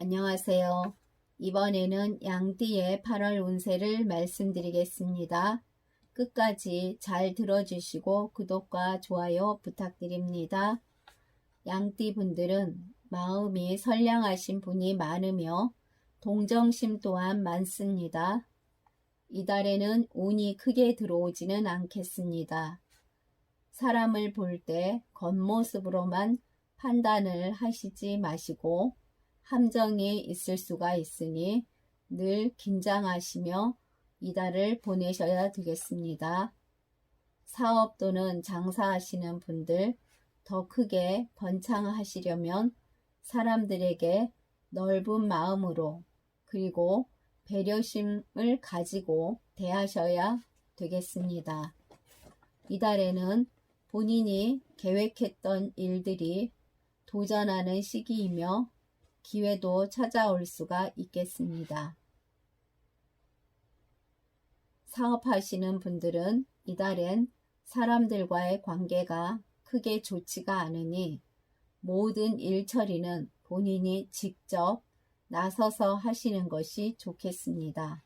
안녕하세요. 이번에는 양띠의 8월 운세를 말씀드리겠습니다. 끝까지 잘 들어주시고 구독과 좋아요 부탁드립니다. 양띠 분들은 마음이 선량하신 분이 많으며 동정심 또한 많습니다. 이달에는 운이 크게 들어오지는 않겠습니다. 사람을 볼 때 겉모습으로만 판단을 하시지 마시고 함정이 있을 수가 있으니 늘 긴장하시며 이달을 보내셔야 되겠습니다. 사업 또는 장사하시는 분들 더 크게 번창하시려면 사람들에게 넓은 마음으로 그리고 배려심을 가지고 대하셔야 되겠습니다. 이달에는 본인이 계획했던 일들이 도전하는 시기이며 기회도 찾아올 수가 있겠습니다. 사업하시는 분들은 이달엔 사람들과의 관계가 크게 좋지가 않으니 모든 일 처리는 본인이 직접 나서서 하시는 것이 좋겠습니다.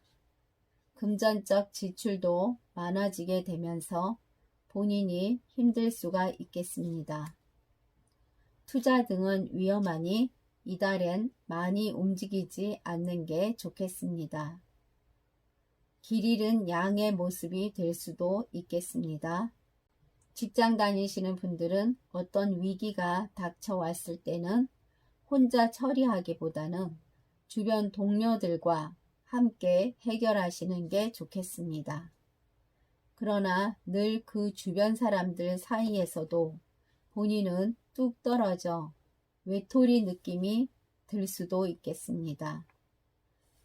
금전적 지출도 많아지게 되면서 본인이 힘들 수가 있겠습니다. 투자 등은 위험하니 이달엔 많이 움직이지 않는 게 좋겠습니다. 길 잃은 양의 모습이 될 수도 있겠습니다. 직장 다니시는 분들은 어떤 위기가 닥쳐왔을 때는 혼자 처리하기보다는 주변 동료들과 함께 해결하시는 게 좋겠습니다. 그러나 늘 그 주변 사람들 사이에서도 본인은 뚝 떨어져 외톨이 느낌이 들 수도 있겠습니다.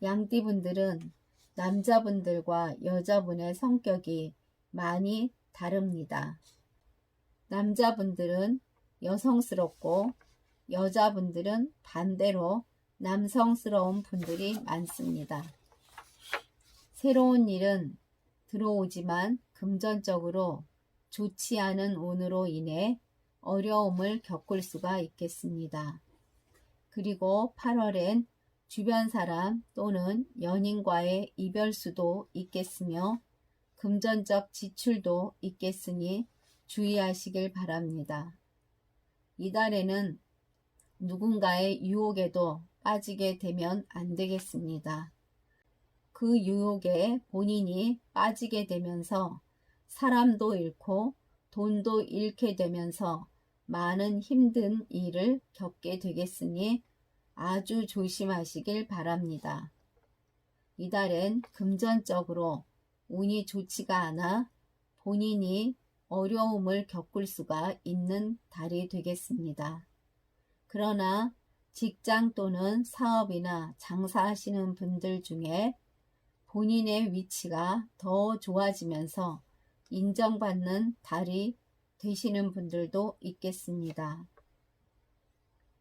양띠분들은 남자분들과 여자분의 성격이 많이 다릅니다. 남자분들은 여성스럽고 여자분들은 반대로 남성스러운 분들이 많습니다. 새로운 일은 들어오지만 금전적으로 좋지 않은 운으로 인해 어려움을 겪을 수가 있겠습니다. 그리고 8월엔 주변 사람 또는 연인과의 이별수도 있겠으며 금전적 지출도 있겠으니 주의하시길 바랍니다. 이달에는 누군가의 유혹에도 빠지게 되면 안 되겠습니다. 그 유혹에 본인이 빠지게 되면서 사람도 잃고 돈도 잃게 되면서 많은 힘든 일을 겪게 되겠으니 아주 조심하시길 바랍니다. 이달엔 금전적으로 운이 좋지가 않아 본인이 어려움을 겪을 수가 있는 달이 되겠습니다. 그러나 직장 또는 사업이나 장사하시는 분들 중에 본인의 위치가 더 좋아지면서 인정받는 달이 되시는 분들도 있겠습니다.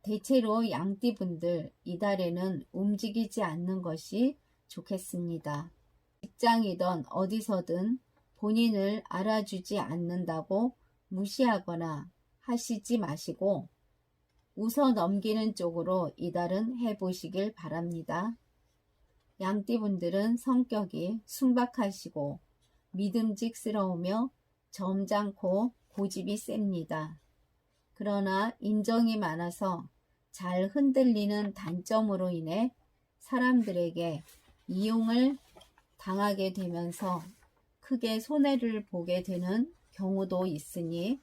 대체로 양띠분들 이달에는 움직이지 않는 것이 좋겠습니다. 직장이든 어디서든 본인을 알아주지 않는다고 무시하거나 하시지 마시고 웃어 넘기는 쪽으로 이달은 해보시길 바랍니다. 양띠분들은 성격이 순박하시고 믿음직스러우며 점잖고 고집이 셉니다. 그러나 인정이 많아서 잘 흔들리는 단점으로 인해 사람들에게 이용을 당하게 되면서 크게 손해를 보게 되는 경우도 있으니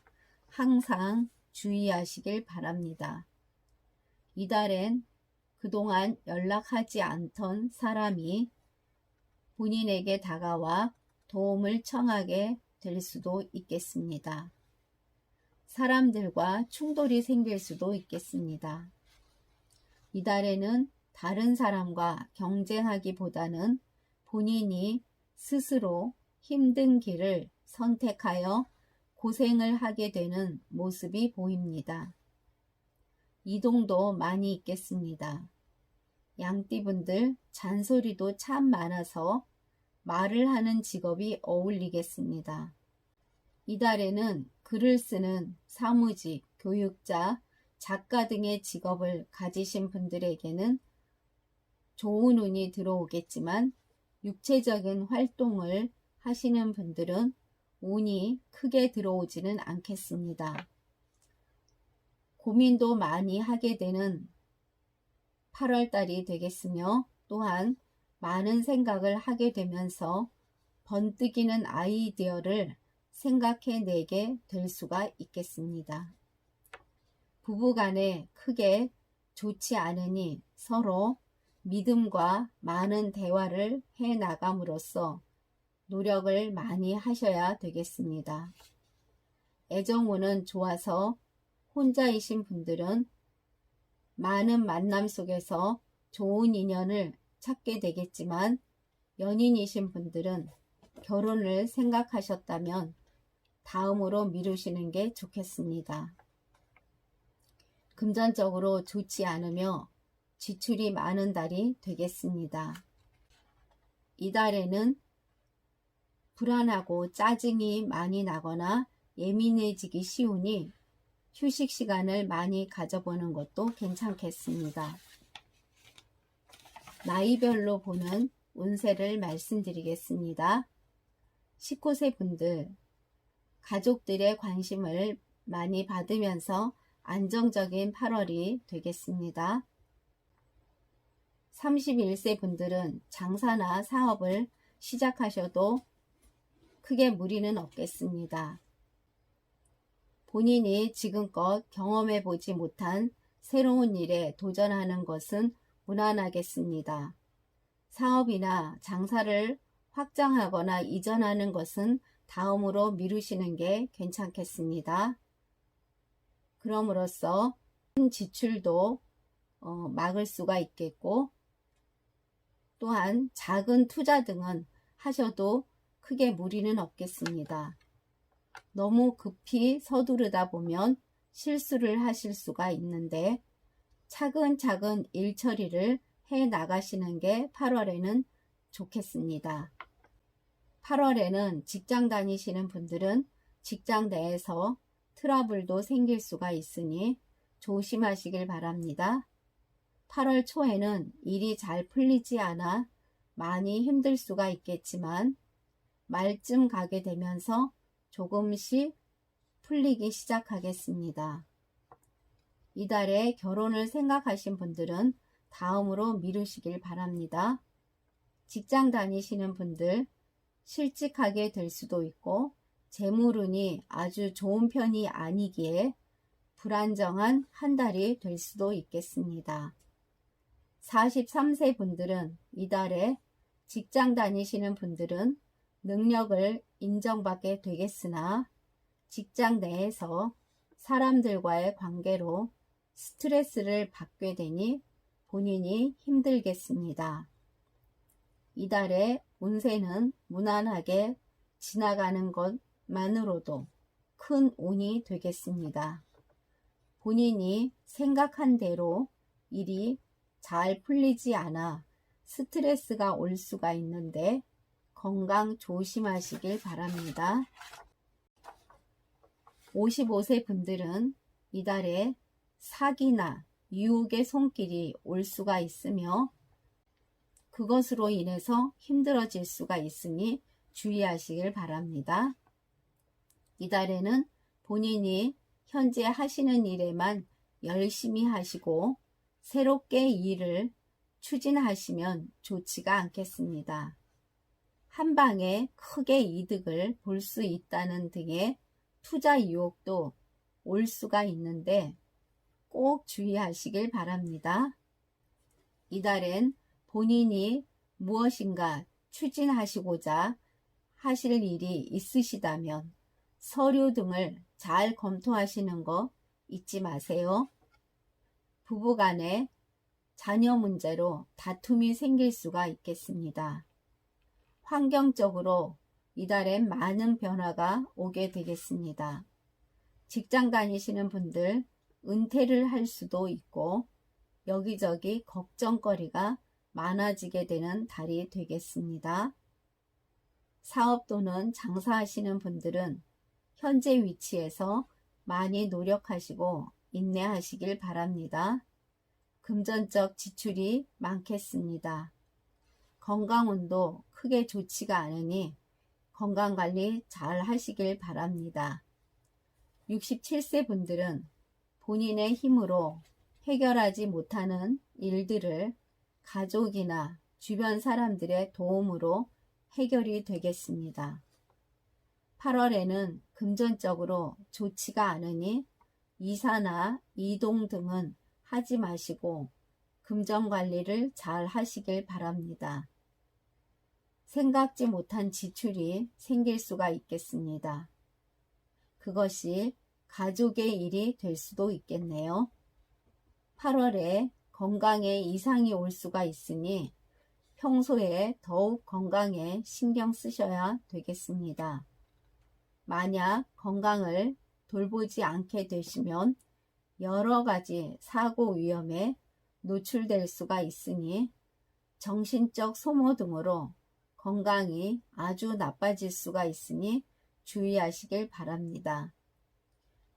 항상 주의하시길 바랍니다. 이달엔 그동안 연락하지 않던 사람이 본인에게 다가와 도움을 청하게 될 수도 있겠습니다. 사람들과 충돌이 생길 수도 있겠습니다. 이달에는 다른 사람과 경쟁하기보다는 본인이 스스로 힘든 길을 선택하여 고생을 하게 되는 모습이 보입니다. 이동도 많이 있겠습니다. 양띠분들 잔소리도 참 많아서 말을 하는 직업이 어울리겠습니다. 이달에는 글을 쓰는 사무직, 교육자, 작가 등의 직업을 가지신 분들에게는 좋은 운이 들어오겠지만 육체적인 활동을 하시는 분들은 운이 크게 들어오지는 않겠습니다. 고민도 많이 하게 되는 8월달이 되겠으며 또한 많은 생각을 하게 되면서 번뜩이는 아이디어를 생각해내게 될 수가 있겠습니다. 부부 간에 크게 좋지 않으니 서로 믿음과 많은 대화를 해 나감으로써 노력을 많이 하셔야 되겠습니다. 애정운은 좋아서 혼자이신 분들은 많은 만남 속에서 좋은 인연을 찾게 되겠지만 연인이신 분들은 결혼을 생각하셨다면 다음으로 미루시는 게 좋겠습니다. 금전적으로 좋지 않으며 지출이 많은 달이 되겠습니다. 이 달에는 불안하고 짜증이 많이 나거나 예민해지기 쉬우니 휴식 시간을 많이 가져보는 것도 괜찮겠습니다. 나이별로 보는 운세를 말씀드리겠습니다. 19세 분들, 가족들의 관심을 많이 받으면서 안정적인 8월이 되겠습니다. 31세 분들은 장사나 사업을 시작하셔도 크게 무리는 없겠습니다. 본인이 지금껏 경험해 보지 못한 새로운 일에 도전하는 것은 무난하겠습니다. 사업이나 장사를 확장하거나 이전하는 것은 다음으로 미루시는 게 괜찮겠습니다. 그럼으로써 큰 지출도 어, 막을 수가 있겠고 또한 작은 투자 등은 하셔도 크게 무리는 없겠습니다. 너무 급히 서두르다 보면 실수를 하실 수가 있는데 차근차근 일 처리를 해 나가시는 게 8월에는 좋겠습니다. 8월에는 직장 다니시는 분들은 직장 내에서 트러블도 생길 수가 있으니 조심하시길 바랍니다. 8월 초에는 일이 잘 풀리지 않아 많이 힘들 수가 있겠지만 말쯤 가게 되면서 조금씩 풀리기 시작하겠습니다. 이달에 결혼을 생각하신 분들은 다음으로 미루시길 바랍니다. 직장 다니시는 분들 실직하게 될 수도 있고 재물운이 아주 좋은 편이 아니기에 불안정한 한 달이 될 수도 있겠습니다. 43세 분들은 이달에 직장 다니시는 분들은 능력을 인정받게 되겠으나 직장 내에서 사람들과의 관계로 스트레스를 받게 되니 본인이 힘들겠습니다. 이달의 운세는 무난하게 지나가는 것만으로도 큰 운이 되겠습니다. 본인이 생각한 대로 일이 잘 풀리지 않아 스트레스가 올 수가 있는데 건강 조심하시길 바랍니다. 55세 분들은 이달에 사기나 유혹의 손길이 올 수가 있으며 그것으로 인해서 힘들어질 수가 있으니 주의하시길 바랍니다. 이달에는 본인이 현재 하시는 일에만 열심히 하시고 새롭게 일을 추진하시면 좋지가 않겠습니다. 한 방에 크게 이득을 볼 수 있다는 등의 투자 유혹도 올 수가 있는데 꼭 주의하시길 바랍니다. 이달엔 본인이 무엇인가 추진하시고자 하실 일이 있으시다면 서류 등을 잘 검토하시는 거 잊지 마세요. 부부 간에 자녀 문제로 다툼이 생길 수가 있겠습니다. 환경적으로 이달엔 많은 변화가 오게 되겠습니다. 직장 다니시는 분들 은퇴를 할 수도 있고 여기저기 걱정거리가 많아지게 되는 달이 되겠습니다. 사업 또는 장사하시는 분들은 현재 위치에서 많이 노력하시고 인내하시길 바랍니다. 금전적 지출이 많겠습니다. 건강운도 크게 좋지가 않으니 건강관리 잘 하시길 바랍니다. 67세 분들은 본인의 힘으로 해결하지 못하는 일들을 가족이나 주변 사람들의 도움으로 해결이 되겠습니다. 8월에는 금전적으로 좋지가 않으니 이사나 이동 등은 하지 마시고 금전 관리를 잘 하시길 바랍니다. 생각지 못한 지출이 생길 수가 있겠습니다. 그것이 가족의 일이 될 수도 있겠네요. 8월에 건강에 이상이 올 수가 있으니 평소에 더욱 건강에 신경 쓰셔야 되겠습니다. 만약 건강을 돌보지 않게 되시면 여러 가지 사고 위험에 노출될 수가 있으니 정신적 소모 등으로 건강이 아주 나빠질 수가 있으니 주의하시길 바랍니다.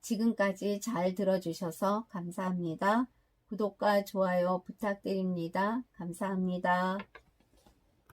지금까지 잘 들어주셔서 감사합니다. 구독과 좋아요 부탁드립니다. 감사합니다.